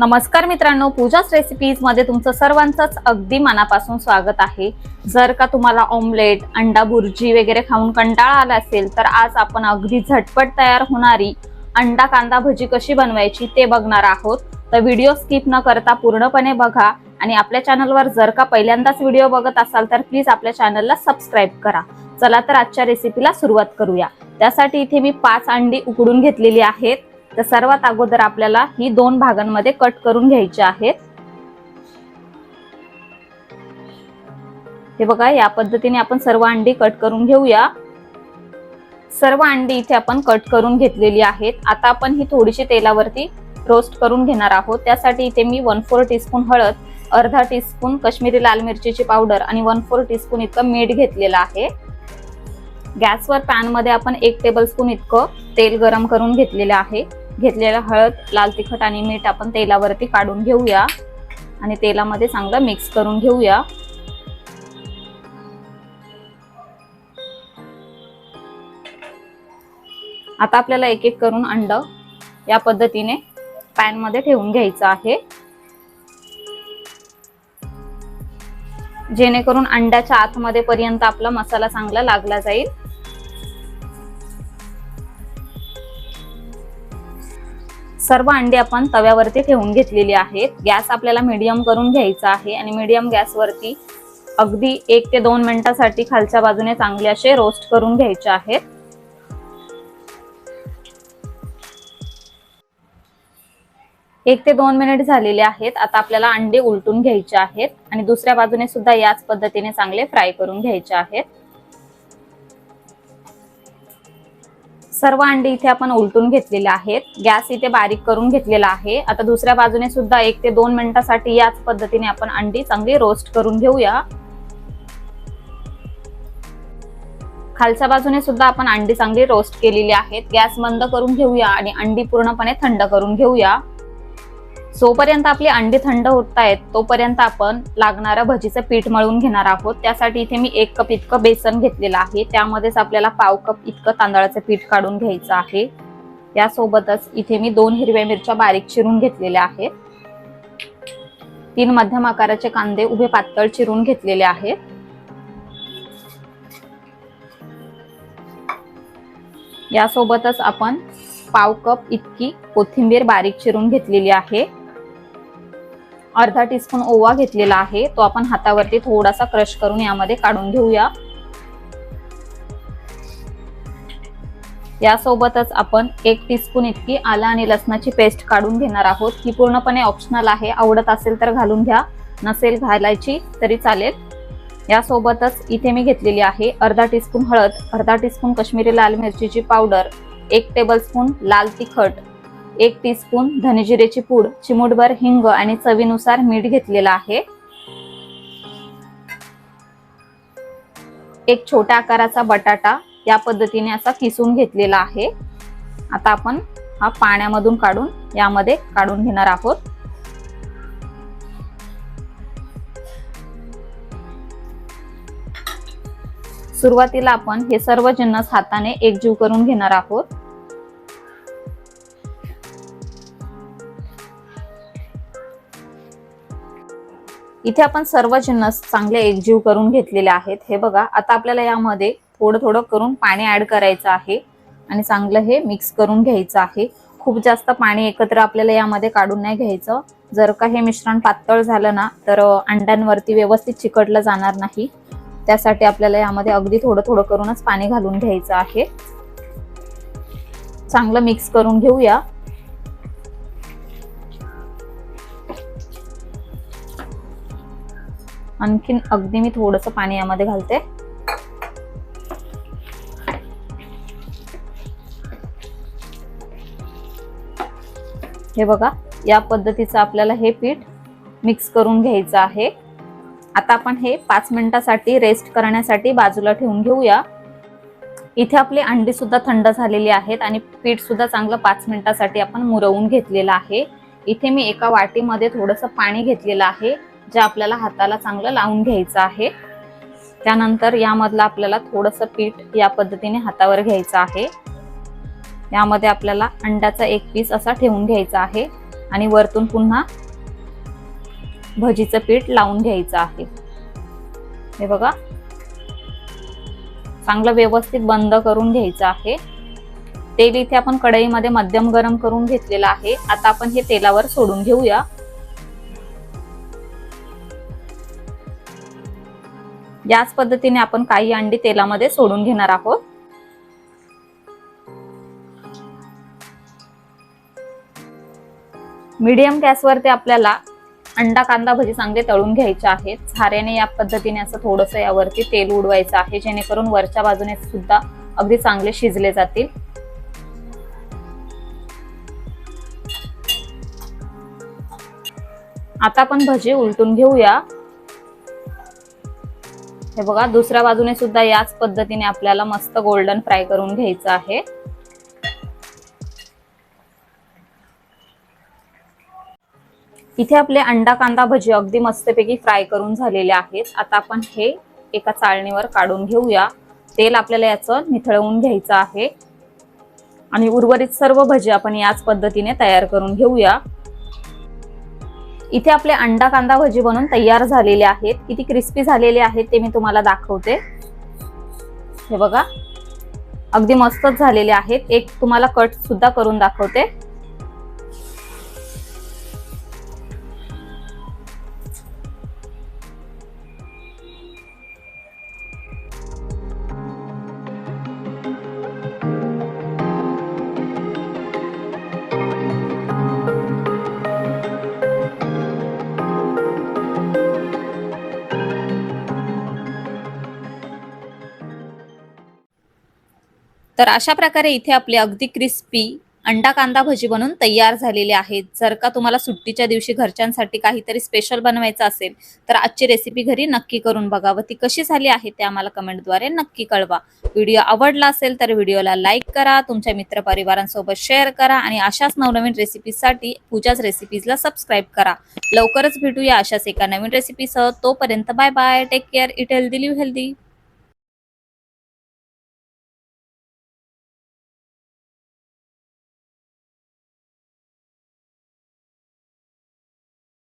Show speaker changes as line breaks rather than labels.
नमस्कार मित्रांनो पूजाच रेसिपीजमध्ये तुमचं सर्वांचंच अगदी मनापासून स्वागत आहे. जर का तुम्हाला ऑमलेट अंडा बुर्जी वगैरे खाऊन कंटाळा आला असेल तर आज आपण अगदी झटपट तयार होणारी अंडा कांदा भजी कशी बनवायची ते बघणार आहोत. तर व्हिडिओ स्किप न करता पूर्णपणे बघा आणि आपल्या चॅनलवर जर का पहिल्यांदाच व्हिडिओ बघत असाल तर प्लीज आपल्या चॅनलला सबस्क्राईब करा. चला तर आजच्या रेसिपीला सुरुवात करूया. त्यासाठी इथे मी पाच अंडी उकडून घेतलेली आहेत. तर सर्वात अगोदर आपल्याला ही दोन भागांमध्ये कट करून घ्यायची आहेत. हे बघा या पद्धतीने आपण सर्व अंडी कट करून घेऊया. सर्व अंडी इथे आपण कट करून घेतलेली आहेत. आता आपण ही थोडीशी तेलावरती रोस्ट करून घेणार आहोत. त्यासाठी इथे मी वन फोर टीस्पून हळद अर्धा टीस्पून कश्मीरी लाल मिरचीची पावडर आणि वन फोर टीस्पून इतकं मीठ घेतलेलं आहे. गॅसवर पॅनमध्ये आपण एक टेबलस्पून इतकं तेल गरम करून घेतलेलं आहे. घेतलेला हळद लाल तिखट आणि मीठ आपण तेलावरती काढून घेऊया. आणि तेलामध्ये चांगलं मिक्स करून घेऊया. आता आपल्याला एक एक करून अंड या पद्धतीने पॅनमध्ये ठेवून घ्यायचं आहे. जेणेकरून अंड्याच्या आतमध्ये पर्यंत आपला मसाला चांगला लागला जाईल. सर्व अंडी आपण तव्यावरती ठेवून घेतलेली आहेत. गॅस आपल्याला मीडियम करून घ्यायचा आहे आणि मीडियम गॅसवरती अगदी एक ते दोन मिनिटासाठी खालच्या बाजूने चांगले असे रोस्ट करून घ्यायचे आहेत. एक ते दोन मिनिट झालेले आहेत. आता आपल्याला अंडे उलटून घ्यायचे आहेत आणि दुसऱ्या बाजूने सुद्धा याच पद्धतीने चांगले फ्राय करून घ्यायचे आहेत. सर्व अंडी इथे आपण उलटून घेतलेले आहेत. गॅस इथे बारीक करून घेतलेला आहे. आता दुसऱ्या बाजूने सुद्धा एक ते दोन मिनिटासाठी याच पद्धतीने आपण अंडी चांगली रोस्ट करून घेऊया. खालच्या बाजूने सुद्धा आपण अंडी चांगली रोस्ट केलेली आहेत. गॅस बंद करून घेऊया आणि अंडी पूर्णपणे थंड करून घेऊया. जोपर्यंत आपली अंडी थंड होत आहेत तोपर्यंत आपण लागणारं भजीचं पीठ मळून घेणार आहोत. त्यासाठी इथे मी एक कप इतकं बेसन घेतलेलं आहे. त्यामध्येच आपल्याला पाव कप इतकं तांदळाचं पीठ काढून घ्यायचं आहे. यासोबतच इथे मी दोन हिरव्या मिरच्या बारीक चिरून घेतलेल्या आहेत. तीन मध्यम आकाराचे कांदे उभे पातळ चिरून घेतलेले आहेत. यासोबतच आपण पाव कप इतकी कोथिंबीर बारीक चिरून घेतलेली आहे. अर्धा टीस्पून ओवा घेतलेला आहे. तो आपण हातावरती थोडासा क्रश करून यामध्ये काढून घेऊया. यासोबतच आपण एक टीस्पून इतकी आला आणि लसणाची पेस्ट काढून घेणार आहोत. ही पूर्णपणे ऑप्शनल आहे. आवडत असेल तर घालून घ्या. नसेल घालायची तरी चालेल. यासोबतच इथे मी घेतलेली आहे अर्धा टीस्पून हळद अर्धा टीस्पून कश्मीरी लाल मिरचीची पावडर एक टेबलस्पून लाल तिखट एक टीस्पून धनेजिरेची पूड चिमूटभर हिंग आणि चवीनुसार मीठ घेतलेलं आहे. एक छोट्या आकाराचा बटाटा या पद्धतीने असा किसून घेतलेला आहे. आता आपण हा पाण्यामधून काढून यामध्ये काढून घेणार आहोत. सुरुवातीला आपण हे सर्व जिन्नस हाताने एकजीव करून घेणार आहोत. इथे आपण सर्व जिन्नस चांगले एकजीव करून घेतलेले आहेत. हे बघा आता आपल्याला यामध्ये थोडं थोडं करून पाणी ऍड करायचं आहे आणि चांगलं हे मिक्स करून घ्यायचं आहे. खूप जास्त पाणी एकत्र आपल्याला यामध्ये काढून नाही घ्यायचं. जर का हे मिश्रण पातळ झालं ना तर अंड्यांवरती व्यवस्थित चिकटलं जाणार नाही. त्यासाठी आपल्याला यामध्ये अगदी थोडं थोडं करूनच पाणी घालून घ्यायचं आहे. चांगलं मिक्स करून घेऊया. आणखीन अगदी मी थोडस पाणी यामध्ये घालते. हे बघा या पद्धतीचं आपल्याला हे पीठ मिक्स करून घ्यायचं आहे. आता आपण हे पाच मिनिटासाठी रेस्ट करण्यासाठी बाजूला ठेवून घेऊया. इथे आपली अंडी सुद्धा थंड झालेली आहेत आणि पीठ सुद्धा चांगलं पाच मिनिटासाठी आपण मुरवून घेतलेलं आहे. इथे मी एका वाटीमध्ये थोडंसं पाणी घेतलेलं आहे. जे आपल्याला हाताला चांगलं लावून घ्यायचं आहे. त्यानंतर यामधलं आपल्याला थोडंसं पीठ या पद्धतीने हातावर घ्यायचं आहे. यामध्ये आपल्याला अंड्याचा एक पीस असा ठेवून घ्यायचा आहे आणि वरतून पुन्हा भजीचं पीठ लावून घ्यायचं आहे. हे बघा. चांगलं व्यवस्थित बंद करून घ्यायचं आहे. तेल इथे आपण कढईमध्ये मध्यम गरम करून घेतलेलं आहे. आता आपण हे तेलावर सोडून घेऊया. याच पद्धतीने आपण काही अंडी तेलामध्ये सोडून घेणार आहोत. मीडियम गॅसवरती आपल्याला अंडा कांदा भजी चांगले तळून घ्यायचे आहेत. झाऱ्याने या पद्धतीने असं थोडंसं यावरती तेल उडवायचं आहे. जेणेकरून वरच्या बाजूने सुद्धा अगदी चांगले शिजले जातील. आता आपण भजी उलटून घेऊया. हे बघा दुसऱ्या बाजूने सुद्धा याच पद्धतीने आपल्याला मस्त गोल्डन फ्राय करून घ्यायचं आहे. इथे आपले अंडा कांदा भजी अगदी मस्तपैकी फ्राय करून झालेले आहेत. आता आपण हे एका चाळणीवर काढून घेऊया. तेल आपल्याला याचं निथळवून घ्यायचं आहे. आणि उर्वरित सर्व भजी आपण याच पद्धतीने तयार करून घेऊया. इथे आपले अंडा कांदा भजी बनून तयार झालेले आहेत. किती क्रिस्पी झालेले आहेत ते मी तुम्हाला दाखवते. हे बघा. अगदी मस्तच झालेले आहेत. एक तुम्हाला कट सुद्धा करून दाखवते. तर अशा प्रकारे इथे आपले अगदी क्रिस्पी अंडा कांदा भजी बनून तयार झालेले आहेत. जर का तुम्हाला सुट्टीच्या दिवशी घरच्यांसाठी काहीतरी स्पेशल बनवायचं असेल तर आजची रेसिपी घरी नक्की करून बघा व ती कशी झाली आहे ते आम्हाला कमेंटद्वारे नक्की कळवा. व्हिडिओ आवडला असेल तर व्हिडिओला लाईक करा तुमच्या मित्रपरिवारांसोबत शेअर करा आणि अशाच नवनवीन रेसिपीसाठी पूजाच रेसिपीजला सबस्क्राईब करा. लवकरच भेटूया अशाच एका नवीन रेसिपीसह तोपर्यंत bye bye take care eat healthy live healthy